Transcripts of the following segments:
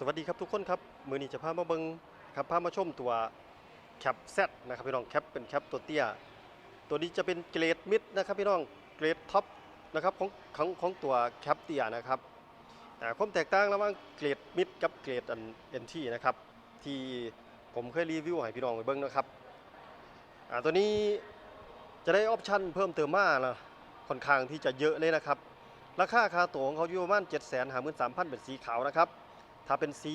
สวัสดีครับทุกคนครับ มือนี้จะพามาเบิงครับพามาชมตัวแคปแซตนะครับพี่น้องแคปเป็นแคปตัวเตี้ย ตัวนี้จะเป็นเกรดมิดนะครับพี่น้องเกรดท็อปนะครับของของของตัวแคปเตี้ยนะครับความแตกต่างระหว่างเกรดมิดกับเกรดอันเอ็นทีนะครับที่ผมเคยรีวิวให้พี่น้องไปเบิ้งนะครับตัวนี้จะได้ออปชั่นเพิ่มเติมมานะค่อนข้างที่จะเยอะเลยนะครับ ราคาคาตัวของเขาอยู่ประมาณ7 5 3 0 0 0เป็นสีขาวนะครับ ถ้าเป็นสี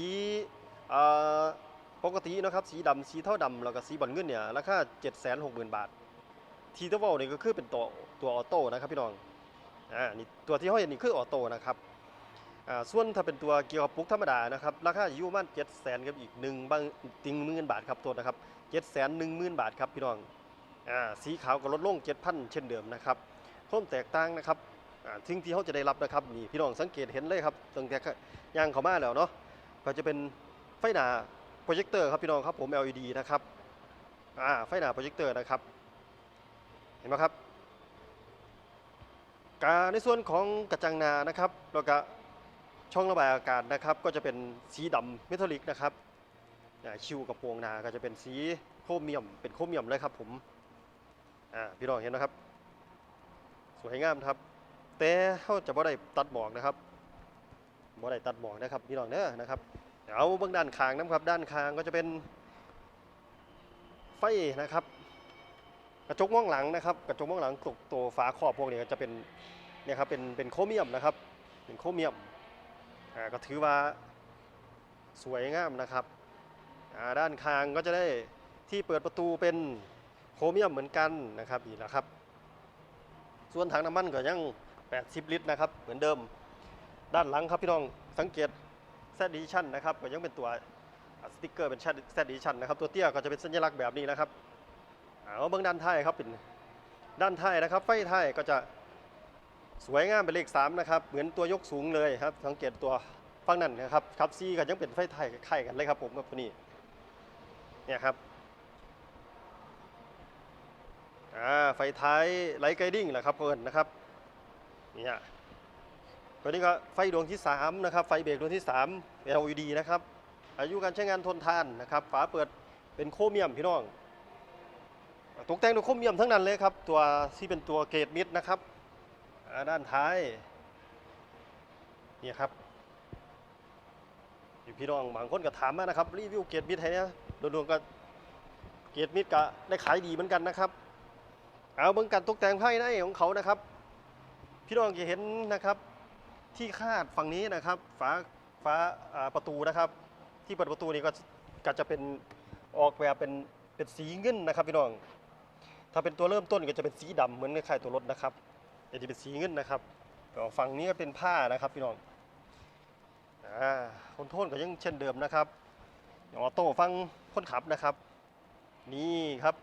ปกตินะครับสีดำสีเท่าดำแล้วก็สีบอลเงินเนี่ยราคา760,000บาท ทีเทอร์โวนี่ก็คือเป็นตัวตัวออโต้นะครับพี่น้องอ่านี่ตัวที่ห้อยอันนี้คือออโต้นะครับอ่าส่วนถ้าเป็นตัวเกียร์ปลุกธรรมดานะครับราคาอยู่ประมาณ700,000กับอีก1บางติงหมื่นบาทครับตัวนะครับ710,000บาทครับพี่น้องอ่าสีขาวก็ลดลง7,000เช่นเดิมนะครับความแตกต่างนะครับอ่าสิ่งที่เขาจะได้รับนะครับนี่พี่น้องสังเกตเห็นเลยครับตั้งแต่ย่างเข้ามาแล้วเนาะ ก็จะเป็นไฟหน้าโปรเจคเตอร์ครับพี่น้องครับผม LED นะครับอ่าไฟหน้าโปรเจคเตอร์นะครับ เห็นไหมครับกาในส่วนของกระจังหนานะครับแล้วก็ช่องระบายอากาศนะครับ ก็จะเป็นสีดำเมทัลลิกนะครับอ่าคิวกับโปรงหนาก็จะเป็นสีโครเมียม เป็นโครเมียมเลยครับผมอ่าพี่น้องเห็นนะครับ สวยงามครับ แต่เขาจะบ่ได้ตัดหมอกนะครับ บ่ได้ตัดหมอกนะครับพี่น้องเด้อนะครับเอาเบื้องด้านคางนะครับ ด้านคางก็จะเป็นไฟนะครับ กระจกมองหลังนะครับ กระจกมองหลังตัวตัวฝาครอบพวกนี้ก็จะเป็นเนี่ยครับเป็นเป็นโครเมียมนะครับเป็นโครเมียมอ่าก็ถือว่าสวยงามนะครับอ่าด้านข้างก็จะได้ที่เปิดประตูเป็นโครเมียมเหมือนกันนะครับนี่แหละครับ ส่วนถังน้ำมันก็ยัง 80 ลิตรนะครับ เหมือนเดิม ด้านหลังครับพี่น้องสังเกตแซดดิชั่นนะครับก็ยังเป็นตัวสติ๊กเกอร์เป็นแซดดิชั่นนะครับตัวเตี้ยก็จะเป็นสัญลักษณ์แบบนี้นะครับเอาเบื้องด้านท้ายครับเป็นด้านท้ายนะครับ ไฟท้ายก็จะสวยงามเป็นเลข3นะครับเหมือนตัวยกสูงเลยครับ สังเกตตัวฝั่งนั้นนะครับครับซีก็ยังเป็นไฟท้ายคล้ายๆกันเลยครับผมกับตัวนี้เนี่ยครับอ่าไฟท้ายไลท์ไกดิ้งแหละครับเพื่อนนะครับเนี่ย ตัวนี้ก็ไฟดวงที่3นะครับไฟเบรกดวงที่ 3 LED นะครับอายุการใช้งานทนทานนะครับฝาเปิดเป็นโครเมียมพี่น้องตกแต่งด้วยโครเมียมทั้งนั้นเลยครับตัวที่เป็นตัวเกรดมิดนะครับด้านท้ายนี่ครับอยู่พี่น้องบางคนก็ถามมานะครับรีวิวเกรดมิดให้เนี่ยโดยๆก็เกรดมิดก็ได้ขายดีเหมือนกันนะครับ เอาเบื้องการตกแต่งภายในของเขานะครับ พี่น้องจะเห็นนะครับ ที่คาดฝั่งนี้นะครับฝาฝาอ่าประตูนะครับ ที่เปิดประตูนี่ก็ก็จะเป็นออกแบบเป็นเป็นสีเงินนะครับพี่น้อง ถ้าเป็นตัวเริ่มต้นก็จะเป็นสีดำเหมือนคล้ายๆตัวรถนะครับแต่ที่เป็นสีเงินนะครับฝั่งนี้ก็เป็นผ้านะครับพี่น้องคนโทนก็ยังเช่นเดิมนะครับออโต้ฟังคนขับนะครับ นี่ครับ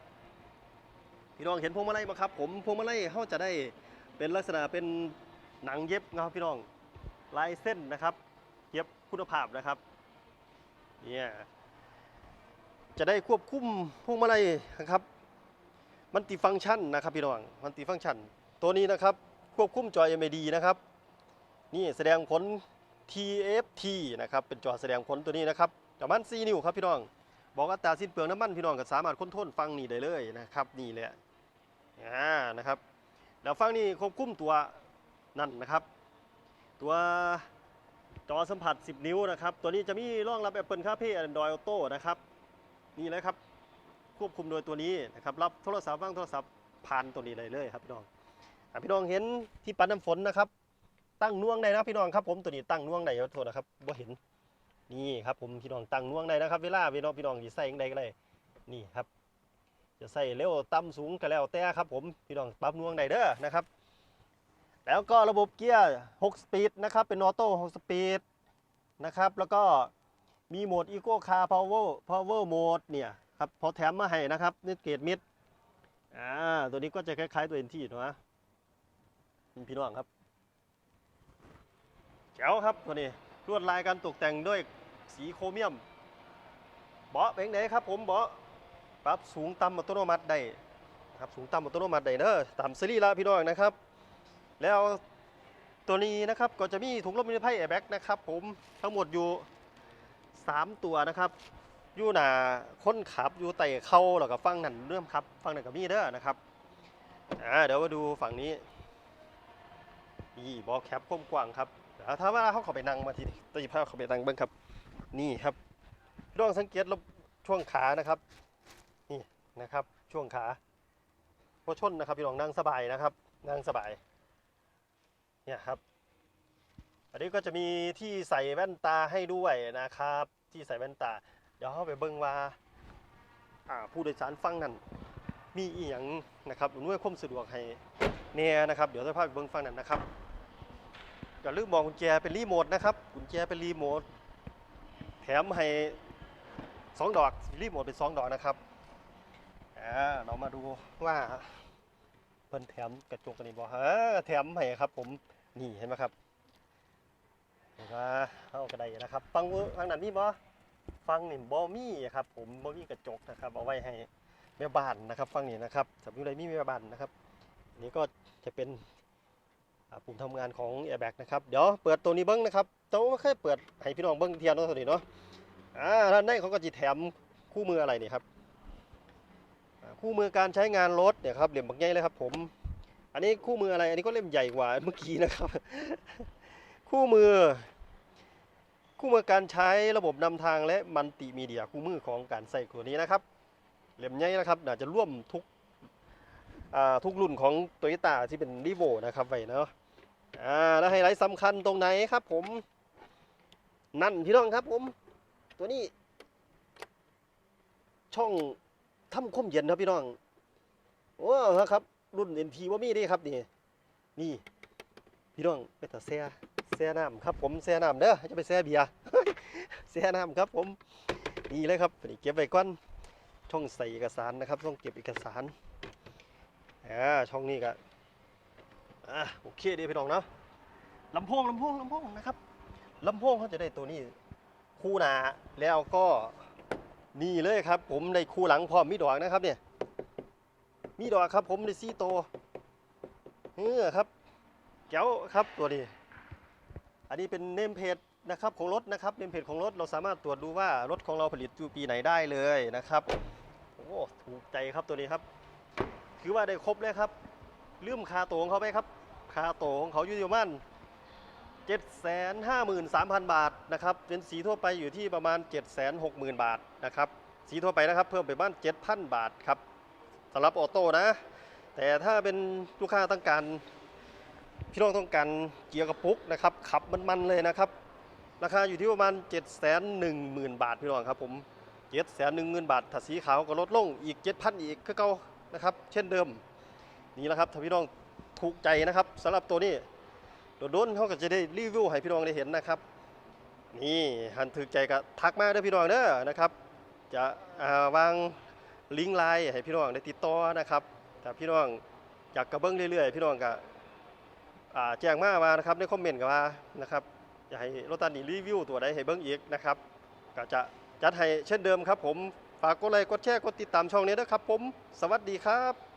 พี่น้องเห็นพวงมาลัยไหมครับ ผมพวงมาลัยเขาจะได้เป็นลักษณะเป็นหนังเย็บนะครับพี่น้อง ลายเส้นนะครับ เย็บคุณภาพนะครับเนี่ยจะได้ควบคุมพวงมาลัยนะครับ มันติฟังก์ชันนะครับพี่น้องมันติฟังก์ชัน ตัวนี้นะครับควบคุมจอ MID นะครับ นี่แสดงผล TFT นะครับเป็นจอแสดงผลตัวนี้นะครับประมาณ4นิ้วครับพี่น้อง บอกอัตราสิ้นเปลืองน้ำมันพี่น้องก็สามารถค้นทนฟังนี่ได้เลยนะครับนี่แหละอ่านะครับแล้วฟังนี่ควบคุมตัวนั่นนะครับ ตัวจอสัมผัส 10 นิ้วนะครับ ตัวนี้จะมีรองรับ Apple CarPlay Android Auto นะครับ นี่เลยครับ ควบคุมโดยตัวนี้นะครับ รับโทรศัพท์ว่างโทรศัพท์ผ่านตัวนี้เลยเลยครับพี่น้องอ่พี่น้องเห็นที่ปัดน้ำฝนนะครับ ตั้งน่วงได้นะพี่น้องครับผมตัวนี้ตั้งน่วงได้ขอโทษนะครับบ่เห็น นี่ครับผมพี่น้องตั้งน่วงได้นะครับ เวลาพี่น้องพี่น้องจะใส่ยังไงก็ได้นี่ครับ จะใส่เร็วต่ำสูงก็แล้วแต่ครับ ผมพี่น้องปรับน่วงได้เด้อนะครับ แล้วก็ระบบเกียร์ 6 สปีดนะครับ เป็นออโต้ 6 สปีดนะครับ แล้วก็มีโหมด Eco Car Power Power Mode เนี่ยครับพอแถมมาให้นะครับนี่เกรดมิดอ่าตัวนี้ก็จะคล้ายๆตัวเอ็นทีนะพี่น้องครับแจ๋วครับตัวนี้ลวดลายการตกแต่งด้วยสีโครเมียม เบาะเป็นไงครับผมเบาะปรับสูงต่ำอัตโนมัติได้ครับสูงต่ำอัตโนมัติได้เด้อตามซีรีส์ละพี่น้องนะครับ แล้วตัวนี้นะครับก็จะมีถุงลมนิรภัยแอร์แบ็กนะครับผมทั้งหมดอยู่สามตัวนะครับอยู่หน้าคนขับอยู่ไต่เข้าแล้วก็ฟังนั่นเริ่มครับฟังนั่นก็มีเด้อนะครับอ่าเดี๋ยวมาดูฝั่งนี้นี่บอลแคปกว้างครับเดี๋ยวถ้าว่าเขาเข้าไปนั่งมาทีตีภาพเข้าไปนั่งบิ้งครับ นี่ครับพี่องสังเกตรบช่วงขานะครับ นี่นะครับช่วงขาพอชนนะครับพี่น้องนั่งสบายนะครับ นั่งสบาย เนี่ยครับ อันนี้ก็จะมีที่ใส่แว่นตาให้ด้วยนะครับ ที่ใส่แว่นตา เดี๋ยวเข้าไปเบิ้งว่าอ่าผู้โดยสารฟังนั่นมีอีหยังนะครับอำนวยความสะดวกให้เนี่ยนะครับ เดี๋ยวจะพาไปเบิ้งฟังนั่นนะครับอย่าลืมมองกุญแจเป็นรีโมทนะครับกุญแจเป็นรีโมทแถมให้สองดอกรีโมทเป็นสองดอกนะครับอ่าเรามาดูว่า เพิ่นแถมกระจกตัวนี้บ่ฮะแถมให้ครับผมนี่เห็นไหมครับเห็นว่าเอากระไดนะครับ ฟังฟังนั้นมีบ่ฟังนี่บ่มีครับ ผมบ่มีกระจกนะครับเอาไว้ให้แม่บ้านนะครับ ฟังนี่นะครับสำหรับใดมีแม่บ้านนะครับนนี้ก็จะเป็นปุ่มทำงานของ Airbag นะครับเดี๋ยวเปิดตัวนี้เบิ้งนะครับต้องไม่เคยเปิดให้พี่น้องเบิ้งเทียนเนาะตัวนี้เนาะอ่าด้านในเขาก็จะแถมคู่มืออะไรนี่ครับ คู่มือการใช้งานรถเนี่ยครับเหลี่ยมบักใหญ่เลยครับผม อันนี้คู่มืออะไร อันนี้ก็เล่มใหญ่กว่าเมื่อกี้นะครับ คู่มือ คู่มือการใช้ระบบนำทางและมัลติมีเดียคู่มือของการใส่ตัวนี้นะครับเล่มใหญ่นะครับน่าจะร่วมทุกทุกรุ่นของโตโยต้าที่เป็นรีโวนะครับไว้เนาะอ่าแล้วไฮไลท์สำคัญตรงไหนครับผม นั่นพี่น้องครับผม ตัวนี้ ช่อง ทำคมเย็นครับพี่น้องโอ้ครับ รุ่น NT ว่ามีเดีครับนี่นี่พี่น้องไปตัดเสียเสียน้ำครับ ผมเสียน้ำเด้อจะไปเสียเบียร์เสียน้ำครับ ผมนี่เลยครับนี่เก็บไว้ก่อนช่องใส่เอกสารนะครับช่องเก็บเอกสารอ่าช่องนี้ก็อ่าโอเคดีพี่น้องเนาะลำโพงลำโพงลำโพงนะครับลำโพงเขาจะได้ตัวนี้คู่หนาแล้วก็ นี่เลยครับ ผมในคู่หลังพร้อมมีดอกนะครับเนี่ย มีดอกครับ ผมในซีโตวเออครับแก้วครับตัวนี้ อันนี้เป็นเนมเพจนะครับของรถนะครับเนมเพจของรถเราสามารถตรวจดูว่ารถของเราผลิตอยู่ปีไหนได้เลยนะครับโอ้ถูกใจครับตัวนี้ครับ คือว่าได้ครบเลยครับลืมคาโตของเขาไปครับ คาโตของเขาอยู่ที่ประมาณ เจ็ดแสนห้าหมื่นสามพันบาทนะครับเป็นสีทั่วไปอยู่ที่ประมาณเจ็ดแสนหกหมื่นบาทนะครับสีทั่วไปนะครับเพิ่มไปบ้านเจ็ดพันบาทครับสำหรับออโต้นะ แต่ถ้าเป็นลูกค้าต้องการพี่น้องต้องการเกียร์กระปุกนะครับขับมันๆเลยนะครับ ราคาอยู่ที่ประมาณ 7 1 0 0 0 0 บาทพี่น้องครับผม7 1 0 0 0 0 บาทถ้าสีขาวก็ลดลงอีก 7,000 อีกคือเก่านะครับ เช่นเดิม นี่แหละครับถ้าพี่น้องถูกใจนะครับสำหรับตัวนี้ โดนๆเขาก็จะได้รีวิวให้พี่น้องได้เห็นนะครับ นี่หันถูกใจก็ทักมาเด้อพี่น้องเด้อนะครับ จะาวางลิงก์ไลน์ให้พี่น้องได้ติดต่อนะครับถ้าพี่น้องอยากกระเบื้องเรื่อยๆ พี่น้องก็แจ้งมาว่านะครับในคอมเมนต์กับว่านะครับอยากให้รถตันนี่รีวิวตัวใดให้เบิ้งอีกนะครับก็จะจัดให้เช่นเดิมครับผมฝากกดไลค์กดแชร์กดติดตามช่องนี้ด้วยครับผม สวัสดีครับ